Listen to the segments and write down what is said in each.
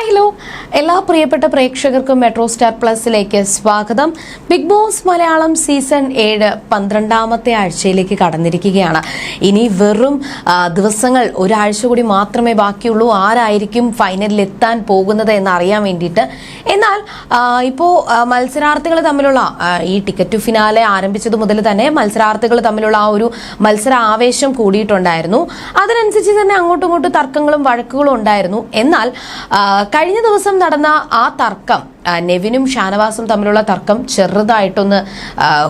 Hi hello എല്ലാ പ്രിയപ്പെട്ട പ്രേക്ഷകർക്കും മെട്രോ സ്റ്റാർ പ്ലസിലേക്ക് സ്വാഗതം. ബിഗ് ബോസ് മലയാളം സീസൺ ഏഴ് പന്ത്രണ്ടാമത്തെ ആഴ്ചയിലേക്ക് കടന്നിരിക്കുകയാണ്. ഇനി വെറും ദിവസങ്ങൾ ഒരാഴ്ച കൂടി മാത്രമേ ബാക്കിയുള്ളൂ. ആരായിരിക്കും ഫൈനലിൽ എത്താൻ പോകുന്നത് എന്നറിയാൻ വേണ്ടിയിട്ട്. എന്നാൽ ഇപ്പോൾ മത്സരാർത്ഥികൾ തമ്മിലുള്ള ഈ ടിക്കറ്റ് ടു ഫിനാലെ ആരംഭിച്ചത് മുതൽ തന്നെ മത്സരാർത്ഥികൾ തമ്മിലുള്ള ആ ഒരു മത്സര ആവേശം കൂടിയിട്ടുണ്ടായിരുന്നു. അതിനനുസരിച്ച് തന്നെ അങ്ങോട്ടും ഇങ്ങോട്ടും തർക്കങ്ങളും വഴക്കുകളും ഉണ്ടായിരുന്നു. എന്നാൽ കഴിഞ്ഞ ദിവസം നടന്ന ആ തർക്കം നെവിനും ഷാനവാസും തമ്മിലുള്ള തർക്കം ചെറുതായിട്ടൊന്ന്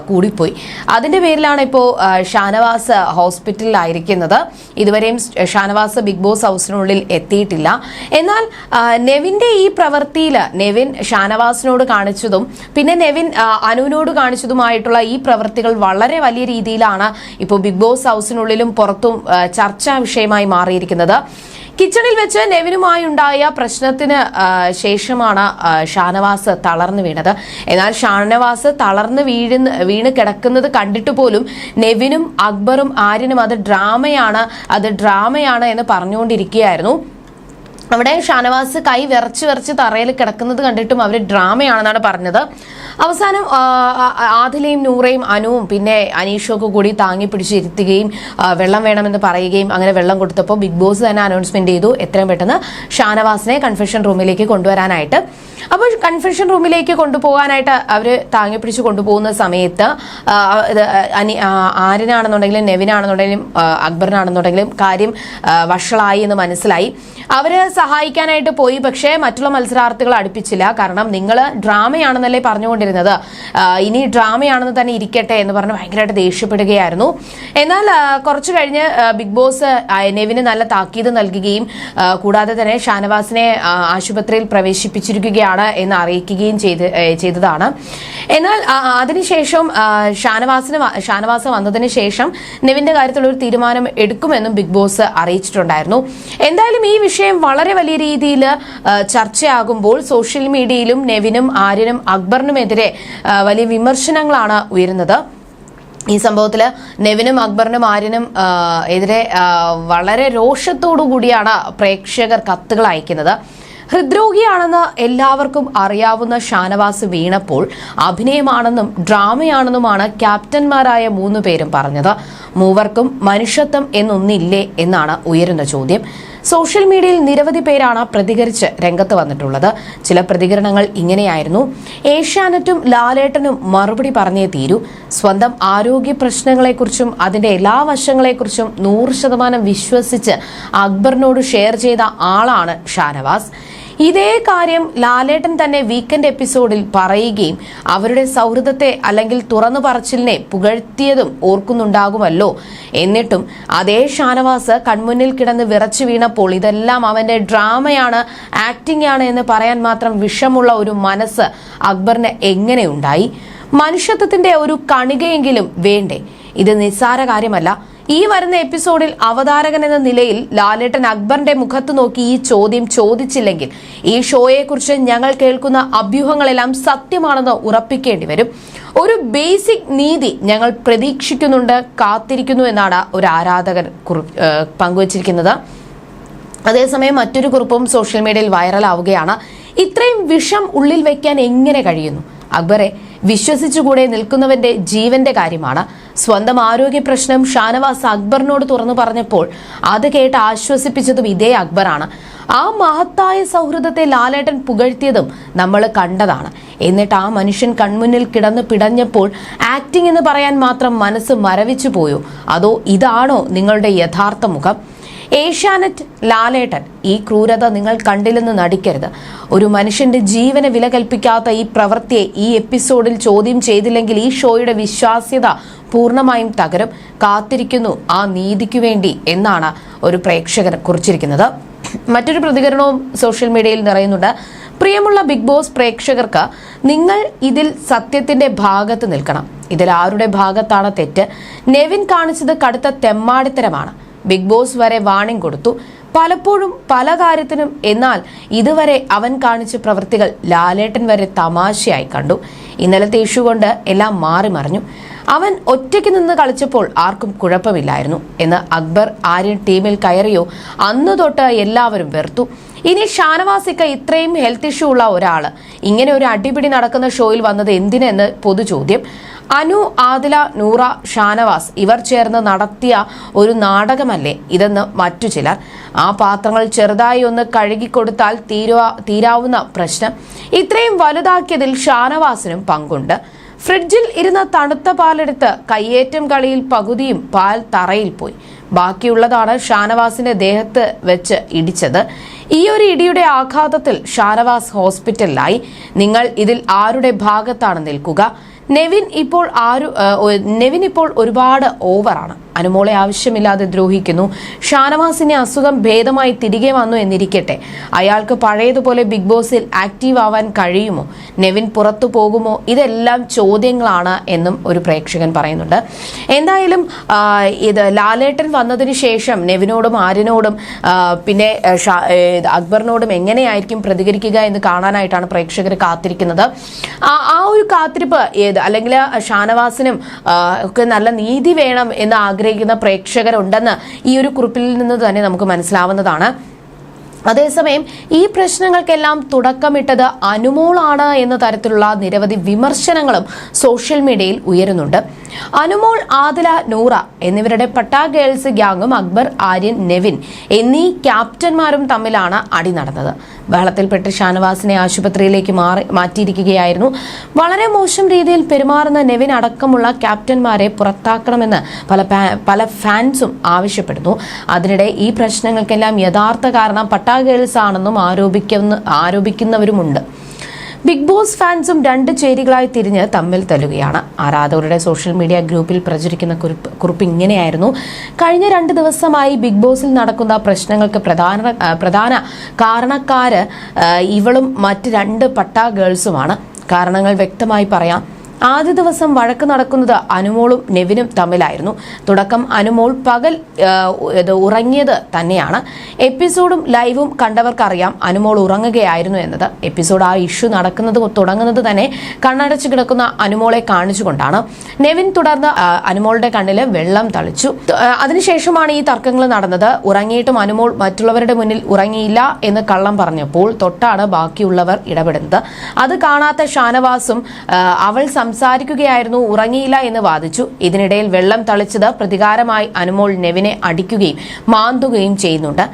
കൂടിപ്പോയി. അതിന്റെ പേരിലാണ് ഇപ്പോൾ ഷാനവാസ് ഹോസ്പിറ്റലിലായിരിക്കുന്നത്. ഇതുവരെയും ഷാനവാസ് ബിഗ് ബോസ് ഹൗസിനുള്ളിൽ എത്തിയിട്ടില്ല. എന്നാൽ നെവിന്റെ ഈ പ്രവൃത്തിയിൽ നെവിൻ ഷാനവാസിനോട് കാണിച്ചതും പിന്നെ നെവിൻ അനുവിനോട് കാണിച്ചതുമായിട്ടുള്ള ഈ പ്രവൃത്തികൾ വളരെ വലിയ രീതിയിലാണ് ഇപ്പോൾ ബിഗ് ബോസ് ഹൗസിനുള്ളിലും പുറത്തും ചർച്ചാ വിഷയമായി മാറിയിരിക്കുന്നത്. കിച്ചണിൽ വെച്ച് നെവിനുമായി ഉണ്ടായ പ്രശ്നത്തിന് ശേഷമാണ് ഷാനവാസ് തളർന്നു വീണത്. എന്നാൽ ഷാനവാസ് തളർന്നു വീഴുന്ന വീണ് കിടക്കുന്നത് കണ്ടിട്ട് പോലും നെവിനും അക്ബറും ആര്യനും അത് ഡ്രാമയാണ് അത് ഡ്രാമയാണ് എന്ന് പറഞ്ഞുകൊണ്ടിരിക്കുകയായിരുന്നു. അവിടെ ഷാനവാസ് കൈ വിറച്ച് വിറച്ച് തറയിൽ കിടക്കുന്നത് കണ്ടിട്ടും അവർ ഡ്രാമയാണെന്നാണ് പറഞ്ഞത്. അവസാനം ആദിലയും നൂറയും അനുവും പിന്നെ അനീഷും ഒക്കെ കൂടി താങ്ങി പിടിച്ചിരുത്തുകയും വെള്ളം വേണമെന്ന് പറയുകയും അങ്ങനെ വെള്ളം കൊടുത്തപ്പോൾ ബിഗ് ബോസ് തന്നെ അനൗൺസ്മെന്റ് ചെയ്തു എത്രയും പെട്ടെന്ന് ഷാനവാസിനെ കൺഫെഷൻ റൂമിലേക്ക് കൊണ്ടുവരാനായിട്ട്. അപ്പോൾ കൺഫെഷൻ റൂമിലേക്ക് കൊണ്ടുപോകാനായിട്ട് അവർ താങ്ങി പിടിച്ച് കൊണ്ടുപോകുന്ന സമയത്ത് അനി നെവിനാണെന്നുണ്ടെങ്കിലും അക്ബറിനാണെന്നുണ്ടെങ്കിലും കാര്യം വഷളായി എന്ന് മനസ്സിലായി. അവർ സഹായിക്കാനായിട്ട് പോയി പക്ഷേ മറ്റുള്ള മത്സരാർത്ഥികൾ അടുപ്പിച്ചില്ല. കാരണം നിങ്ങൾ ഡ്രാമയാണെന്നല്ലേ പറഞ്ഞുകൊണ്ടിരുന്നത്. ഇനി ഡ്രാമയാണെന്ന് തന്നെ ഇരിക്കട്ടെ എന്ന് പറഞ്ഞ് ഭയങ്കരമായിട്ട് ദേഷ്യപ്പെടുകയായിരുന്നു. എന്നാൽ കുറച്ചു കഴിഞ്ഞ് ബിഗ് ബോസ് നെവിന് നല്ല താക്കീത് നൽകുകയും കൂടാതെ തന്നെ ഷാനവാസിനെ ആശുപത്രിയിൽ പ്രവേശിപ്പിച്ചിരിക്കുകയാണ് എന്ന് അറിയിക്കുകയും ചെയ്ത് ചെയ്തതാണ്. എന്നാൽ അതിനുശേഷം ഷാനവാസിന് ഷാനവാസ് വന്നതിന് ശേഷം നെവിന്റെ കാര്യത്തിലുള്ള ഒരു തീരുമാനം എടുക്കുമെന്നും ബിഗ് ബോസ് അറിയിച്ചിട്ടുണ്ടായിരുന്നു. എന്തായാലും ഈ വിഷയം വളരെ വലിയ രീതിയിൽ ചർച്ചയാകുമ്പോൾ സോഷ്യൽ മീഡിയയിലും നെവിനും ആര്യനും അക്ബറിനുമെതിരെ വലിയ വിമർശനങ്ങളാണ് ഉയരുന്നത്. ഈ സംഭവത്തിൽ നെവിനും അക്ബറിനും ആര്യനും എതിരെ വളരെ രോഷത്തോടു കൂടിയാണ് പ്രേക്ഷകർ കത്തുകൾ അയക്കുന്നത്. ഹൃദ്രോഗിയാണെന്ന് എല്ലാവർക്കും അറിയാവുന്ന ഷാനവാസ് വീണപ്പോൾ അഭിനയമാണെന്നും ഡ്രാമയാണെന്നുമാണ് ക്യാപ്റ്റന്മാരായ മൂന്ന് പേരും പറഞ്ഞത്. മൂവർക്കും മനുഷ്യത്വം എന്നൊന്നില്ലേ എന്നാണ് ഉയരുന്ന ചോദ്യം. സോഷ്യൽ മീഡിയയിൽ നിരവധി പേരാണ് പ്രതികരിച്ച് രംഗത്ത് വന്നിട്ടുള്ളത്. ചില പ്രതികരണങ്ങൾ ഇങ്ങനെയായിരുന്നു. ഏഷ്യാനെറ്റും ലാലേട്ടനും മറുപടി പറഞ്ഞേ തീരൂ. സ്വന്തം ആരോഗ്യ പ്രശ്നങ്ങളെക്കുറിച്ചും അതിന്റെ എല്ലാ വശങ്ങളെക്കുറിച്ചും നൂറ് ശതമാനം വിശ്വസിച്ച് അക്ബറിനോട് ഷെയർ ചെയ്ത ആളാണ് ഷാനവാസ്. ഇതേ കാര്യം ലാലേട്ടൻ തന്നെ വീക്കെൻഡ് എപ്പിസോഡിൽ പറയുകയും അവരുടെ സൗഹൃദത്തെ അല്ലെങ്കിൽ തുറന്നു പറച്ചിലിനെ പുകഴ്ത്തിയതും ഓർക്കുന്നുണ്ടാകുമല്ലോ. എന്നിട്ടും അതേ ഷാനവാസ് കൺമുന്നിൽ കിടന്ന് വിറച്ചു വീണപ്പോൾ ഇതെല്ലാം അവന്റെ ഡ്രാമയാണ് ആക്ടിംഗ് ആണ് എന്ന് പറയാൻ മാത്രം വിഷമുള്ള ഒരു മനസ്സ് അക്ബറിന് എങ്ങനെയുണ്ടായി? മനുഷ്യത്വത്തിന്റെ ഒരു കണികയെങ്കിലും വേണ്ടേ? ഇത് നിസ്സാര കാര്യമല്ല. ഈ വരുന്ന എപ്പിസോഡിൽ അവതാരകൻ എന്ന നിലയിൽ ലാലേട്ടൻ അക്ബറിന്റെ മുഖത്ത് നോക്കി ഈ ചോദ്യം ചോദിച്ചില്ലെങ്കിൽ ഈ ഷോയെക്കുറിച്ച് ഞങ്ങൾ കേൾക്കുന്ന അഭ്യൂഹങ്ങളെല്ലാം സത്യമാണെന്ന് ഉറപ്പിക്കേണ്ടി വരും. ഒരു ബേസിക് നീതി ഞങ്ങൾ പ്രതീക്ഷിക്കുന്നുണ്ട് കാത്തിരിക്കുന്നു എന്നാണ് ഒരു ആരാധകൻ പങ്കുവച്ചിരിക്കുന്നത്. അതേസമയം മറ്റൊരു കുറിപ്പും സോഷ്യൽ മീഡിയയിൽ വൈറലാവുകയാണ്. ഇത്രയും വിഷം ഉള്ളിൽ വയ്ക്കാൻ എങ്ങനെ കഴിയുന്നു? അക്ബറെ വിശ്വസിച്ചുകൂടെ നിൽക്കുന്നവന്റെ ജീവന്റെ കാര്യമാണ്. സ്വന്തം ആരോഗ്യ പ്രശ്നം ഷാനവാസ് അക്ബറിനോട് തുറന്നു പറഞ്ഞപ്പോൾ അത് കേട്ട് ആശ്വസിപ്പിച്ചതും ഇതേ അക്ബറാണ്. ആ മഹത്തായ സൗഹൃദത്തെ ലാലേട്ടൻ പുകഴ്ത്തിയതും നമ്മൾ കണ്ടതാണ്. എന്നിട്ട് ആ മനുഷ്യൻ കൺമുന്നിൽ കിടന്ന് പിടഞ്ഞപ്പോൾ ആക്ടിംഗ് എന്ന് പറയാൻ മാത്രം മനസ്സ് മരവിച്ചു പോയോ? അതോ ഇതാണോ നിങ്ങളുടെ യഥാർത്ഥ മുഖം? ഏഷ്യാനെറ്റ് ലാലേട്ടൻ ഈ ക്രൂരത നിങ്ങൾ കണ്ടില്ലെന്ന് നടിക്കരുത്. ഒരു മനുഷ്യന്റെ ജീവന് വില കൽപ്പിക്കാത്ത ഈ പ്രവൃത്തിയെ ഈ എപ്പിസോഡിൽ ചോദ്യം ചെയ്തില്ലെങ്കിൽ ഈ ഷോയുടെ വിശ്വാസ്യത പൂർണമായും തകരും. കാത്തിരിക്കുന്നു ആ നീതിക്ക് വേണ്ടി എന്നാണ് ഒരു പ്രേക്ഷകൻ കുറിച്ചിരിക്കുന്നത്. മറ്റൊരു പ്രതികരണവും സോഷ്യൽ മീഡിയയിൽ നിറയുന്നുണ്ട്. പ്രിയമുള്ള ബിഗ് ബോസ് പ്രേക്ഷകർക്ക് നിങ്ങൾ ഇതിൽ സത്യത്തിന്റെ ഭാഗത്ത് നിൽക്കണം. ഇതിൽ ആരുടെ ഭാഗത്താണ് തെറ്റ്? നെവിൻ കാണിച്ചത് കടുത്ത തെമ്മാടിത്തരമാണ്. ബിഗ് ബോസ് വരെ വാണിംഗ് കൊടുത്തു. പലപ്പോഴും പല കാര്യത്തിനും എന്നാൽ ഇതുവരെ അവൻ കാണിച്ച പ്രവൃത്തികൾ ലാലേട്ടൻ വരെ തമാശയായി കണ്ടു. ഇന്നലത്തെ ഇഷ്യൂ കൊണ്ട് എല്ലാം മാറി മറിഞ്ഞു. അവൻ ഒറ്റയ്ക്ക് നിന്ന് കളിച്ചപ്പോൾ ആർക്കും കുഴപ്പമില്ലായിരുന്നു എന്ന് അക്ബർ ആര്യൻ ടീമിൽ കയറിയോ അന്ന് തൊട്ട് എല്ലാവരും വെറുത്തു. ഇനി ഷാനവാസിക്ക ഇത്രയും ഹെൽത്ത് ഇഷ്യൂ ഉള്ള ഒരാൾ ഇങ്ങനെ ഒരു അടിപിടി നടക്കുന്ന ഷോയിൽ വന്നത് എന്തിനെന്ന് പൊതുചോദ്യം. അനു ആദില നൂറ ഷാനവാസ് ഇവർ ചേർന്ന് നടത്തിയ ഒരു നാടകമല്ലേ ഇതെന്ന് മറ്റു ചിലർ. ആ പാത്രങ്ങൾ ചെറുതായി ഒന്ന് കഴുകിക്കൊടുത്താൽ തീരുവാ തീരാവുന്ന പ്രശ്നം. ഇത്രയും വലുതാക്കിയതിൽ ഷാനവാസിനും പങ്കുണ്ട്. ഫ്രിഡ്ജിൽ ഇരുന്ന തണുത്ത പാലെടുത്ത് കയ്യേറ്റം കളിയിൽ പകുതിയും പാൽ തറയിൽ പോയി. ബാക്കിയുള്ളതാണ് ഷാനവാസിന്റെ ദേഹത്ത് വെച്ച് ഇടിച്ചത്. ഈ ഒരു ഇടിയുടെ ആഘാതത്തിൽ ഷാനവാസ് ഹോസ്പിറ്റലിലായി. നിങ്ങൾ ഇതിൽ ആരുടെ ഭാഗത്താണ് നിൽക്കുക? നെവിൻ ഇപ്പോൾ ആരു നെവിൻ ഇപ്പോൾ ഒരുപാട് ഓവറാണ് അനുമോളെ ആവശ്യമില്ലാതെ ദ്രോഹിക്കുന്നു. ഷാനവാസിന്റെ അസുഖം ഭേദമായി തിരികെ വന്നു എന്നിരിക്കട്ടെ. അയാൾക്ക് പഴയതുപോലെ ബിഗ് ബോസിൽ ആക്റ്റീവ് ആവാൻ കഴിയുമോ? നെവിൻ പുറത്തു പോകുമോ? ഇതെല്ലാം ചോദ്യങ്ങളാണ് എന്നും ഒരു പ്രേക്ഷകൻ പറയുന്നുണ്ട്. എന്തായാലും ഇത് ലാലേട്ടൻ വന്നതിന് ശേഷം നെവിനോടും ആര്യനോടും പിന്നെ അക്ബറിനോടും എങ്ങനെയായിരിക്കും പ്രതികരിക്കുക എന്ന് കാണാനായിട്ടാണ് പ്രേക്ഷകർ കാത്തിരിക്കുന്നത്. ആ ഒരു കാത്തിരിപ്പ് അല്ലെങ്കിൽ ഷാനവാസിനും ഒക്കെ നല്ല നീതി വേണം എന്ന് ആഗ്രഹിക്കുന്ന പ്രേക്ഷകരുണ്ടെന്ന് ഈ ഒരു കുറിപ്പിൽ നിന്ന് തന്നെ നമുക്ക് മനസ്സിലാവുന്നതാണ്. അതേസമയം ഈ പ്രശ്നങ്ങൾക്കെല്ലാം തുടക്കമിട്ടത് അനുമോളാണ് എന്ന തരത്തിലുള്ള നിരവധി വിമർശനങ്ങളും സോഷ്യൽ മീഡിയയിൽ ഉയരുന്നുണ്ട്. അനുമോൾ ആദില നൂറ എന്നിവരുടെ പട്ടാ ഗേൾസ് ഗ്യാങ്ങും അക്ബർ ആര്യൻ നെവിൻ എന്നീ ക്യാപ്റ്റന്മാരും തമ്മിലാണ് അടി നടന്നത്. ബഹളത്തിൽപ്പെട്ട് ഷാനവാസിനെ ആശുപത്രിയിലേക്ക് മാറി മാറ്റിയിരിക്കുകയായിരുന്നു. വളരെ മോശം രീതിയിൽ പെരുമാറുന്ന നെവിൻ അടക്കമുള്ള ക്യാപ്റ്റന്മാരെ പുറത്താക്കണമെന്ന് പല പല ഫാൻസും ആവശ്യപ്പെടുന്നു. അതിനിടെ ഈ പ്രശ്നങ്ങൾക്കെല്ലാം യഥാർത്ഥ കാരണം പട്ടാ ഗേൾസ് ആണെന്നും ആരോപിക്കുന്ന ആരോപിക്കുന്നവരുമുണ്ട്. ബിഗ് ബോസ് ഫാൻസും രണ്ട് ചേരികളായി തിരിഞ്ഞ് തമ്മിൽ തല്ലുകയാണ്. ആരാധകരുടെ സോഷ്യൽ മീഡിയ ഗ്രൂപ്പിൽ പ്രചരിക്കുന്ന കുറിപ്പ് കുറിപ്പ് ഇങ്ങനെയായിരുന്നു. കഴിഞ്ഞ രണ്ട് ദിവസമായി ബിഗ് ബോസിൽ നടക്കുന്ന പ്രശ്നങ്ങൾക്ക് പ്രധാന പ്രധാന കാരണക്കാര് ഇവളും മറ്റ് രണ്ട് പട്ടാ ഗേൾസുമാണ്. കാരണങ്ങൾ വ്യക്തമായി പറയാം. ആദ്യ ദിവസം വഴക്ക് നടക്കുന്നത് അനുമോളും നെവിനും തമ്മിലായിരുന്നു. തുടക്കം അനുമോൾ പകൽ ഉറങ്ങിയത് തന്നെയാണ്. എപ്പിസോഡും ലൈവും കണ്ടവർക്കറിയാം അനുമോൾ ഉറങ്ങുകയായിരുന്നു എന്നത്. എപ്പിസോഡ് ആ ഇഷ്യൂ നടക്കുന്നത് തുടങ്ങുന്നത് തന്നെ കണ്ണടച്ചു കിടക്കുന്ന അനുമോളെ കാണിച്ചുകൊണ്ടാണ്. നെവിൻ തുടർന്ന് അനുമോളുടെ കണ്ണിൽ വെള്ളം തളിച്ചു. അതിനുശേഷമാണ് ഈ തർക്കങ്ങൾ നടന്നത്. ഉറങ്ങിയിട്ടും അനുമോൾ മറ്റുള്ളവരുടെ മുന്നിൽ ഉറങ്ങിയില്ല എന്ന് കള്ളം പറഞ്ഞപ്പോൾ തൊട്ടാണ് ബാക്കിയുള്ളവർ ഇടപെടുന്നത്. അത് കാണാത്ത ഷാനവാസും അവൾ അവൾ സംസാരിക്കുകയായിരുന്നു ഉറങ്ങിയില്ല എന്ന് വാദിച്ചു. ഇതിനിടയിൽ വെള്ളം തളിച്ചത് പ്രതികാരമായി അനുമോൾ നെവിനെ അടിക്കുകയും മാന്തുകയും ചെയ്യുന്നുണ്ട്.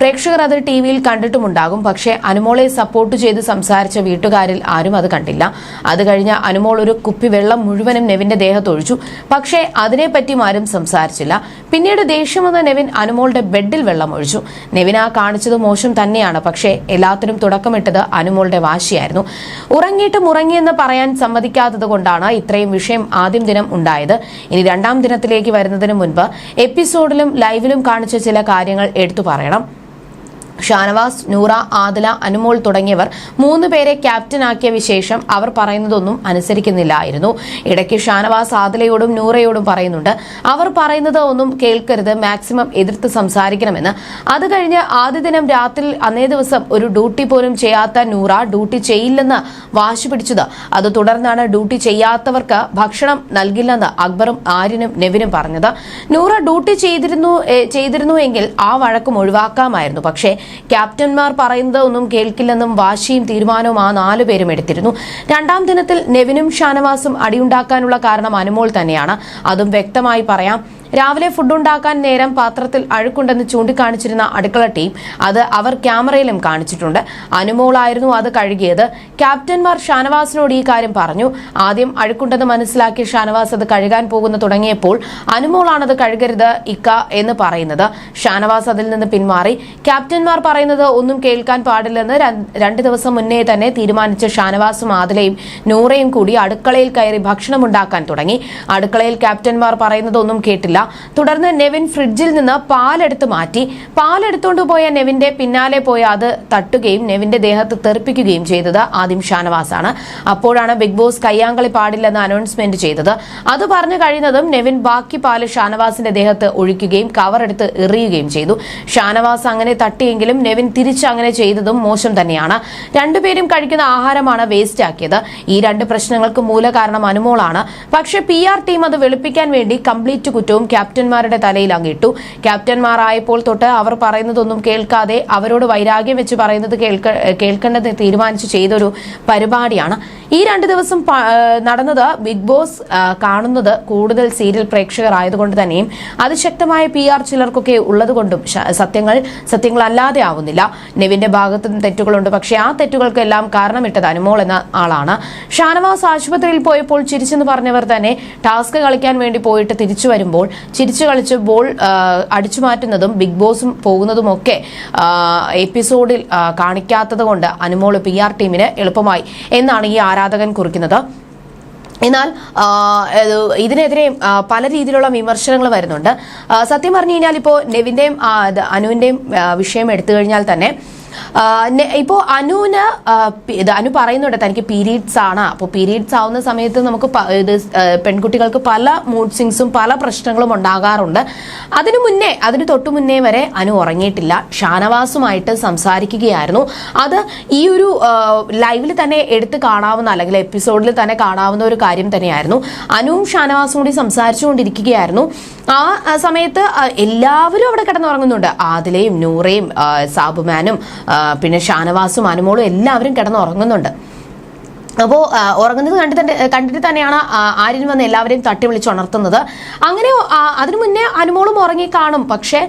പ്രേക്ഷകർ അത് ടി വിയിൽ കണ്ടിട്ടുമുണ്ടാകും. പക്ഷേ അനുമോളെ സപ്പോർട്ട് ചെയ്ത് സംസാരിച്ച വീട്ടുകാരിൽ ആരും അത് കണ്ടില്ല. അത് കഴിഞ്ഞ അനുമോൾ ഒരു കുപ്പി വെള്ളം മുഴുവനും നെവിന്റെ ദേഹത്തൊഴിച്ചു. പക്ഷേ അതിനെപ്പറ്റിയും ആരും സംസാരിച്ചില്ല. പിന്നീട് ദേഷ്യം വന്ന നെവിൻ അനുമോളുടെ ബെഡിൽ വെള്ളം ഒഴിച്ചു. നെവിൻ ആ കാണിച്ചത് മോശം തന്നെയാണ്. പക്ഷേ എല്ലാത്തിനും തുടക്കമിട്ടത് അനുമോളുടെ വാശിയായിരുന്നു. ഉറങ്ങിയിട്ടും ഉറങ്ങിയെന്ന് പറയാൻ സമ്മതിക്കാത്തത് കൊണ്ടാണ് ഇത്രയും വിഷയം ആദ്യം ദിനം ഉണ്ടായത്. ഇനി രണ്ടാം ദിനത്തിലേക്ക് വരുന്നതിന് മുൻപ് എപ്പിസോഡിലും ലൈവിലും കാണിച്ച ചില കാര്യങ്ങൾ എടുത്തു പറയണം. ഷാനവാസ് നൂറ ആദില അനുമോൾ തുടങ്ങിയവർ മൂന്ന് പേരെ ക്യാപ്റ്റനാക്കിയ വിശേഷം അവർ പറയുന്നതൊന്നും അനുസരിക്കുന്നില്ലായിരുന്നു. ഇടയ്ക്ക് ഷാനവാസ് ആദിലയോടും നൂറയോടും പറയുന്നുണ്ട്. അവർ പറയുന്നത് ഒന്നും കേൾക്കരുത്. മാക്സിമം എതിർത്ത് സംസാരിക്കണമെന്ന്. അത് കഴിഞ്ഞ് ആദ്യ ദിനം രാത്രി അന്നേ ദിവസം ഒരു ഡ്യൂട്ടി പോലും ചെയ്യാത്ത നൂറ ഡ്യൂട്ടി ചെയ്യില്ലെന്ന് വാശി പിടിച്ചത്. അത് തുടർന്നാണ് ഡ്യൂട്ടി ചെയ്യാത്തവർക്ക് ഭക്ഷണം നൽകില്ലെന്ന് അക്ബറും ആര്യനും നെവിനും പറഞ്ഞത്. നൂറ ഡ്യൂട്ടി ചെയ്തിരുന്നു ചെയ്തിരുന്നുവെങ്കിൽ ആ വഴക്കം ഒഴിവാക്കാമായിരുന്നു. പക്ഷേ ക്യാപ്റ്റന്മാർ പറയുന്നത് ഒന്നും കേൾക്കില്ലെന്നും വാശിയും തീരുമാനവും ആ നാലു പേരും എടുത്തിരുന്നു. രണ്ടാം ദിനത്തിൽ നെവിനും ഷാനവാസും അടിയുണ്ടാക്കാനുള്ള കാരണം അനുമോൾ തന്നെയാണ്. അതും വ്യക്തമായി പറയാം. രാവിലെ ഫുഡ് ഉണ്ടാക്കാൻ നേരം പാത്രത്തിൽ അഴുക്കുണ്ടെന്ന് ചൂണ്ടിക്കാണിച്ചിരുന്ന അടുക്കള ടീം അത് അവർ ക്യാമറയിലും കാണിച്ചിട്ടുണ്ട്. അനുമോളായിരുന്നു അത് കഴുകിയത്. ക്യാപ്റ്റന്മാർ ഷാനവാസിനോട് ഈ കാര്യം പറഞ്ഞു. ആദ്യം അഴുക്കുണ്ടെന്ന് മനസ്സിലാക്കിയ ഷാനവാസ് അത് കഴുകാൻ പോകുന്ന തുടങ്ങിയപ്പോൾ അനുമോളാണത് കഴുകരുത് ഇക്ക എന്ന് പറയുന്നത്. ഷാനവാസ് അതിൽ നിന്ന് പിന്മാറി. ക്യാപ്റ്റന്മാർ പറയുന്നത് ഒന്നും കേൾക്കാൻ പാടില്ലെന്ന് രണ്ടു ദിവസം മുന്നേ തന്നെ തീരുമാനിച്ച ഷാനവാസും ആദിലയും നൂറയും കൂടി അടുക്കളയിൽ കയറി ഭക്ഷണം ഉണ്ടാക്കാൻ തുടങ്ങി. അടുക്കളയിൽ ക്യാപ്റ്റന്മാർ പറയുന്നതൊന്നും കേട്ടില്ല. തുടർന്ന് നെവിൻ ഫ്രിഡ്ജിൽ നിന്ന് പാലെടുത്ത് മാറ്റി. പാലെടുത്തോണ്ട് പോയ നെവിന്റെ പിന്നാലെ പോയ അത് തട്ടുകയും നെവിന്റെ ദേഹത്ത് തെറിപ്പിക്കുകയും ചെയ്തത് ആദ്യം ഷാനവാസാണ്. അപ്പോഴാണ് ബിഗ് ബോസ് കയ്യാങ്കളി പാടില്ലെന്ന് അനൗൺസ്മെന്റ് ചെയ്തത്. അത് പറഞ്ഞു കഴിയുന്നതും നെവിൻ ബാക്കി പാൽ ഷാനവാസിന്റെ ദേഹത്ത് ഒഴിക്കുകയും കവറെടുത്ത് എറിയുകയും ചെയ്തു. ഷാനവാസ് അങ്ങനെ തട്ടിയെങ്കിലും നെവിൻ തിരിച്ച് അങ്ങനെ ചെയ്തതും മോശം തന്നെയാണ്. രണ്ടുപേരും കഴിക്കുന്ന ആഹാരമാണ് വേസ്റ്റ് ആക്കിയത് ഈ രണ്ട് പ്രശ്നങ്ങൾക്ക് മൂലകാരണം അനുമോളാണ്. പക്ഷേ പി ആർ ടീം അത് വെളുപ്പിക്കാൻ വേണ്ടി കംപ്ലീറ്റ് കുറ്റവും ക്യാപ്റ്റന്മാരുടെ തലയിൽ അങ്ങിട്ടു. ക്യാപ്റ്റന്മാരായപ്പോൾ തൊട്ട് അവർ പറയുന്നതൊന്നും കേൾക്കാതെ അവരോട് വൈരാഗ്യം വെച്ച് പറയുന്നത് കേൾക്ക കേൾക്കേണ്ടത് തീരുമാനിച്ച് ചെയ്തൊരു പരിപാടിയാണ്. ഈ രണ്ട് ദിവസം നടന്നത് ബിഗ് ബോസ് കാണുന്നത് കൂടുതൽ സീരിയൽ പ്രേക്ഷകർ ആയതുകൊണ്ട് തന്നെയും. അതിശക്തമായ പി ആർ ചിലർക്കൊക്കെ ഉള്ളതുകൊണ്ടും സത്യങ്ങൾ സത്യങ്ങളല്ലാതെ ആവുന്നില്ല നെവിന്റെ ഭാഗത്തും തെറ്റുകളുണ്ട്. പക്ഷേ ആ തെറ്റുകൾക്കെല്ലാം കാരണമിട്ടത് അനുമോൾ എന്ന ആളാണ്. ഷാനവാസ് ആശുപത്രിയിൽ പോയപ്പോൾ ചിരിച്ചെന്ന് പറഞ്ഞവർ തന്നെ ടാസ്ക് കളിക്കാൻ വേണ്ടി പോയിട്ട് തിരിച്ചു വരുമ്പോൾ ചിരിച്ചു കളിച്ച് ബോൾ അടിച്ചു മാറ്റുന്നതും ബിഗ് ബോസും പോകുന്നതും ഒക്കെ എപ്പിസോഡിൽ കാണിക്കാത്തത് കൊണ്ട് അനുമോൾ പി ആർ ടീമിന് എളുപ്പമായി എന്നാണ് ഈ ആരാധകൻ കുറിക്കുന്നത്. എന്നാൽ ഇതിനെതിരെ പല രീതിയിലുള്ള വിമർശനങ്ങൾ വരുന്നുണ്ട്. സത്യം പറഞ്ഞു കഴിഞ്ഞാൽ ഇപ്പോൾ നെവിന്റെയും ആ, വിഷയം എടുത്തു കഴിഞ്ഞാൽ തന്നെ ആ, നെ- ഇപ്പോ അനുവിന് ഇത് അനു പറയുന്നുണ്ട് തനിക്ക് പീരീഡ്സ് ആണ്. അപ്പോൾ പീരീഡ്സ് ആവുന്ന സമയത്ത് നമുക്ക് ഇത് പെൺകുട്ടികൾക്ക് പല മൂഡ് സ്വിങ്സും പല പ്രശ്നങ്ങളും ഉണ്ടാകാറുണ്ട്. അതിനു മുന്നേ അതിന് തൊട്ടു മുന്നേ വരെ അനു ഉറങ്ങിയിട്ടില്ല. ഷാനവാസുമായിട്ട് സംസാരിക്കുകയായിരുന്നു. അത് ഈ ഒരു ലൈവിൽ തന്നെ എടുത്ത് കാണാവുന്ന അല്ലെങ്കിൽ എപ്പിസോഡിൽ തന്നെ കാണാവുന്ന ഒരു കാര്യം തന്നെയായിരുന്നു. അനുവും ഷാനവാസും കൂടി സംസാരിച്ചുകൊണ്ടിരിക്കുകയായിരുന്നു. ആ സമയത്ത് എല്ലാവരും അവിടെ കിടന്നുറങ്ങുന്നുണ്ട്. ആദിലയും നൂറയും സാബുമാനും പിന്നെ ഷാനവാസും അനുമോളും എല്ലാവരും കിടന്നുറങ്ങുന്നുണ്ട്. അപ്പോൾ ഉറങ്ങുന്നത് കണ്ടി തന്നെ കണ്ടിട്ട് തന്നെയാണ് ആര്യൻ വന്ന് എല്ലാവരെയും തട്ടി വിളിച്ച് ഉണർത്തുന്നത്. അങ്ങനെ അതിനു മുന്നേ അനുമോളും ഉറങ്ങി കാണും. പക്ഷേ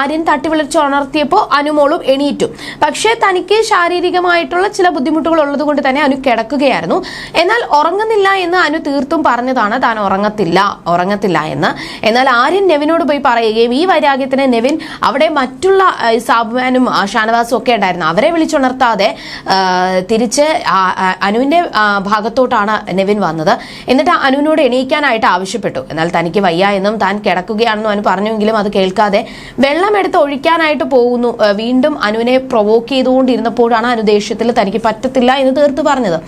ആര്യൻ തട്ടി വിളിച്ച് ഉണർത്തിയപ്പോൾ അനുമോളും എണീറ്റും. പക്ഷേ തനിക്ക് ശാരീരികമായിട്ടുള്ള ചില ബുദ്ധിമുട്ടുകൾ ഉള്ളത് കൊണ്ട് തന്നെ അനു കിടക്കുകയായിരുന്നു. എന്നാൽ ഉറങ്ങുന്നില്ല എന്ന് അനു തീർത്തും പറഞ്ഞതാണ് താൻ ഉറങ്ങത്തില്ല ഉറങ്ങത്തില്ല എന്ന്. എന്നാൽ ആര്യൻ നെവിനോട് പോയി പറയുകയും ഈ വൈരാഗ്യത്തിന് നെവിൻ അവിടെ മറ്റുള്ള സാബുമാനും ഷാനവാസും ഒക്കെ ഉണ്ടായിരുന്നു. അവരെ വിളിച്ചുണർത്താതെ തിരിച്ച് ആ, അനുവിന്റെ ഭാഗത്തോട്ടാണ് നെവിൻ വന്നത്. എന്നിട്ട് അനുവിനോട് എണീക്കാനായിട്ട് ആവശ്യപ്പെട്ടു. എന്നാൽ തനിക്ക് വയ്യ എന്നും താൻ കിടക്കുകയാണെന്നും അനു പറഞ്ഞുവെങ്കിലും അത് കേൾക്കാതെ വെള്ളം എടുത്ത് ഒഴിക്കാനായിട്ട് പോകുന്നു. വീണ്ടും അനുവിനെ പ്രൊവോക്ക് ചെയ്തുകൊണ്ടിരുന്നപ്പോഴാണ് അനു ദേഷ്യത്തിൽ തനിക്ക് പറ്റത്തില്ല എന്ന് തീർത്ത് പറഞ്ഞത്.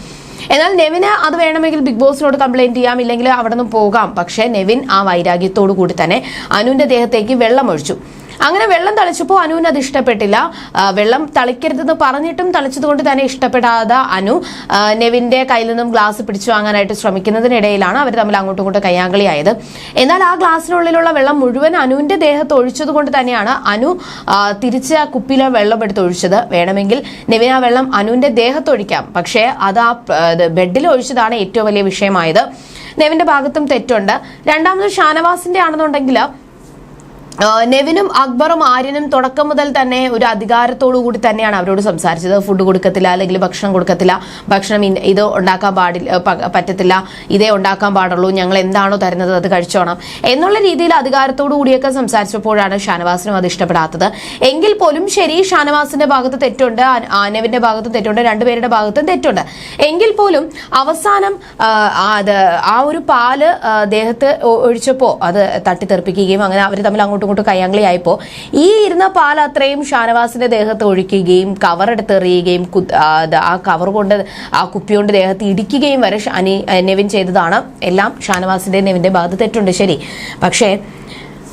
എന്നാൽ നെവിന് അത് വേണമെങ്കിൽ ബിഗ് ബോസിനോട് കംപ്ലൈന്റ് ചെയ്യാം ഇല്ലെങ്കിൽ അവിടെ നിന്ന് പോകാം. പക്ഷേ നെവിൻ ആ വൈരാഗ്യത്തോടു കൂടി തന്നെ അനുവിന്റെ ദേഹത്തേക്ക് വെള്ളം ഒഴിച്ചു. അങ്ങനെ വെള്ളം തളിച്ചപ്പോൾ അനുവിന് അത് ഇഷ്ടപ്പെട്ടില്ല. വെള്ളം തളിക്കരുതെന്ന് പറഞ്ഞിട്ടും തളിച്ചതുകൊണ്ട് തന്നെ ഇഷ്ടപ്പെടാതെ അനു നെവിന്റെ കയ്യിൽ നിന്നും ഗ്ലാസ് പിടിച്ചു വാങ്ങാനായിട്ട് ശ്രമിക്കുന്നതിനിടയിലാണ് അവർ തമ്മിൽ അങ്ങോട്ടും ഇങ്ങോട്ടും കയ്യാങ്കളിയായത്. എന്നാൽ ആ ഗ്ലാസ്സിനുള്ളിലുള്ള വെള്ളം മുഴുവൻ അനുവിന്റെ ദേഹത്ത് ഒഴിച്ചത് കൊണ്ട് തന്നെയാണ് അനു തിരിച്ച് ആ കുപ്പിയിലെ വെള്ളം എടുത്ത് ഒഴിച്ചത്. വേണമെങ്കിൽ നെവിൻ ആ വെള്ളം അനുവിന്റെ ദേഹത്ത് ഒഴിക്കാം. പക്ഷേ അത് ആ ബെഡിൽ ഒഴിച്ചതാണ് ഏറ്റവും വലിയ വിഷയമായത്. നെവിന്റെ ഭാഗത്തും തെറ്റുണ്ട്. രണ്ടാമത് ഷാനവാസിന്റെ ആണെന്നുണ്ടെങ്കിൽ നെവിനും അക്ബറും ആര്യനും തുടക്കം മുതൽ തന്നെ ഒരു അധികാരത്തോടു കൂടി തന്നെയാണ് അവരോട് സംസാരിച്ചത്. ഫുഡ് കൊടുക്കത്തില്ല അല്ലെങ്കിൽ ഭക്ഷണം കൊടുക്കത്തില്ല. ഭക്ഷണം ഇത് ഉണ്ടാക്കാൻ പാടില്ല പറ്റത്തില്ല. ഇതേ ഉണ്ടാക്കാൻ പാടുള്ളൂ. ഞങ്ങൾ എന്താണോ തരുന്നത് അത് കഴിച്ചോണം. എന്നുള്ള രീതിയിൽ അധികാരത്തോടു കൂടിയൊക്കെ സംസാരിച്ചപ്പോഴാണ് ഷാനവാസിനും അത് ഇഷ്ടപ്പെടാത്തത്. എങ്കിൽ പോലും ശരി ഷാനവാസിന്റെ ഭാഗത്ത് തെറ്റുണ്ട് നെവിന്റെ ഭാഗത്ത് തെറ്റുണ്ട് രണ്ടുപേരുടെ ഭാഗത്തും തെറ്റുണ്ട്. എങ്കിൽ പോലും അവസാനം അത് ആ ഒരു പാൽ ദേഹത്ത് ഒ- ഒഴിച്ചപ്പോ അത് തട്ടിത്തെറിപ്പിക്കുകയും അങ്ങനെ അവർ തമ്മിൽ അങ്ങോട്ടും ഇങ്ങോട്ടും കയ്യാങ്കളിയായപ്പോ ഈ ഇരുന്ന പാൽ അത്രയും ഷാനവാസിന്റെ ദേഹത്ത് ഒഴിക്കുകയും കവർ എടുത്തെറിയുകയും ആ, കവർ കൊണ്ട് ആ കുപ്പി കൊണ്ട് ദേഹത്ത് ഇടിക്കുകയും വരെ ഷാനി നെവിൻ ചെയ്തതാണ്. എല്ലാം ഷാനവാസിന്റെ നെവിന്റെ ഭാഗത്ത് തെറ്റുണ്ട് ശരി. പക്ഷേ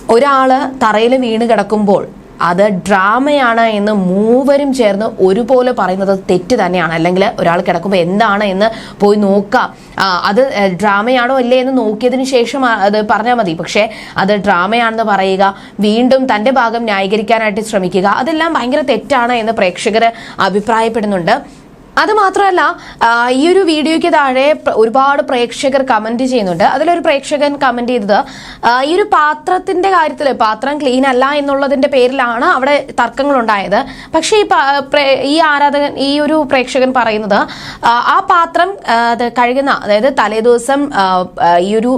ഒരാൾ തറയിൽ വീണ് കിടക്കുമ്പോൾ അത് ഡ്രാമയാണ് എന്ന് മൂവരും ചേർന്ന് ഒരുപോലെ പറയുന്നത് തെറ്റ് തന്നെയാണ്. അല്ലെങ്കിൽ ഒരാൾ കിടക്കുമ്പോൾ എന്താണ് എന്ന് പോയി നോക്കാം. അത് ഡ്രാമയാണോ അല്ലേ എന്ന് നോക്കിയതിന് ശേഷം അത് പറഞ്ഞാൽ മതി. പക്ഷേ അത് ഡ്രാമയാണെന്ന് പറയുക വീണ്ടും തന്റെ ഭാഗം ന്യായീകരിക്കാനായിട്ട് ശ്രമിക്കുക അതെല്ലാം ഭയങ്കര തെറ്റാണ് എന്ന് പ്രേക്ഷകർ അഭിപ്രായപ്പെടുന്നുണ്ട്. അത് മാത്രമല്ല ഈ ഒരു വീഡിയോയ്ക്ക് താഴെ ഒരുപാട് പ്രേക്ഷകർ കമന്റ് ചെയ്യുന്നുണ്ട്. അതിലൊരു പ്രേക്ഷകൻ കമന്റ് ചെയ്തത് ഈ ഒരു പാത്രത്തിന്റെ കാര്യത്തിൽ പാത്രം ക്ലീൻ അല്ല എന്നുള്ളതിന്റെ പേരിലാണ് അവിടെ തർക്കങ്ങൾ ഉണ്ടായത് പക്ഷേ ഈ ഈ ആരാധകൻ ഈ ഒരു പ്രേക്ഷകൻ പറയുന്നത് ആ, പാത്രം കഴുകുന്ന അതായത് തലേദിവസം ഈ ഒരു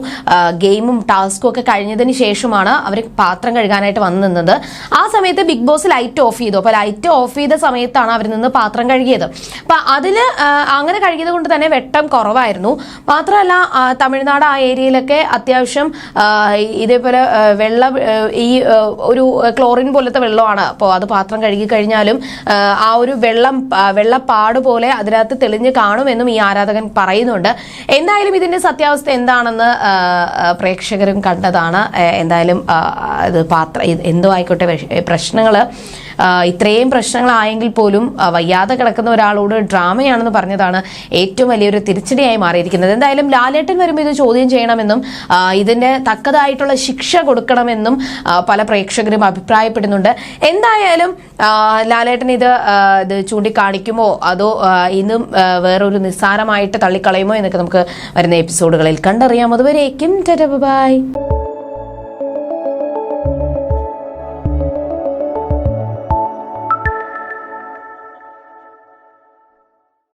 ഗെയിമും ടാസ്കും ഒക്കെ കഴിഞ്ഞതിന് ശേഷമാണ് അവർ പാത്രം കഴുകാനായിട്ട് വന്നു നിന്നത്. ആ സമയത്ത് ബിഗ് ബോസ് ലൈറ്റ് ഓഫ് ചെയ്തു. അപ്പൊ ലൈറ്റ് ഓഫ് ചെയ്ത സമയത്താണ് അവർ നിന്ന് പാത്രം കഴുകിയത്. അപ്പൊ അതിൽ അങ്ങനെ കഴിക്കുന്നത് കൊണ്ട് തന്നെ വെട്ടം കുറവായിരുന്നു. മാത്രമല്ല തമിഴ്നാട് ആ ഏരിയയിലൊക്കെ അത്യാവശ്യം ഇതേപോലെ വെള്ളം ഈ ഒരു ക്ലോറിൻ പോലത്തെ വെള്ളമാണ്. അപ്പോൾ അത് പാത്രം കഴുകി കഴിഞ്ഞാലും ആ, ഒരു വെള്ളം വെള്ളപ്പാട് പോലെ അതിനകത്ത് തെളിഞ്ഞ് കാണുമെന്നും ഈ ആരാധകൻ പറയുന്നുണ്ട്. എന്തായാലും ഇതിന്റെ സത്യാവസ്ഥ എന്താണെന്ന് പ്രേക്ഷകരും കണ്ടതാണ്. എന്തായാലും ഇത് പാത്ര എന്തോ ആയിക്കോട്ടെ പ്രശ്നങ്ങൾ ഇത്രയും പ്രശ്നങ്ങളായെങ്കിൽ പോലും വയ്യാതെ കിടക്കുന്ന ഒരാളോട് ഡ്രാമയാണെന്ന് പറഞ്ഞതാണ് ഏറ്റവും വലിയൊരു തിരിച്ചടിയായി മാറിയിരിക്കുന്നത്. എന്തായാലും ലാലേട്ടൻ വരുമ്പോൾ ഇത് ചോദ്യം ചെയ്യണമെന്നും ഇതിന്റെ തക്കതായിട്ടുള്ള ശിക്ഷ കൊടുക്കണമെന്നും പല പ്രേക്ഷകരും അഭിപ്രായപ്പെടുന്നുണ്ട്. എന്തായാലും ലാലേട്ടൻ ഇത് ഇത് ചൂണ്ടിക്കാണിക്കുമോ? അതോ ഇന്നും വേറൊരു നിസ്സാരമായിട്ട് തള്ളിക്കളയുമോ എന്നൊക്കെ നമുക്ക് വരുന്ന എപ്പിസോഡുകളിൽ കണ്ടറിയാം. അതുവരേക്കും ബൈ.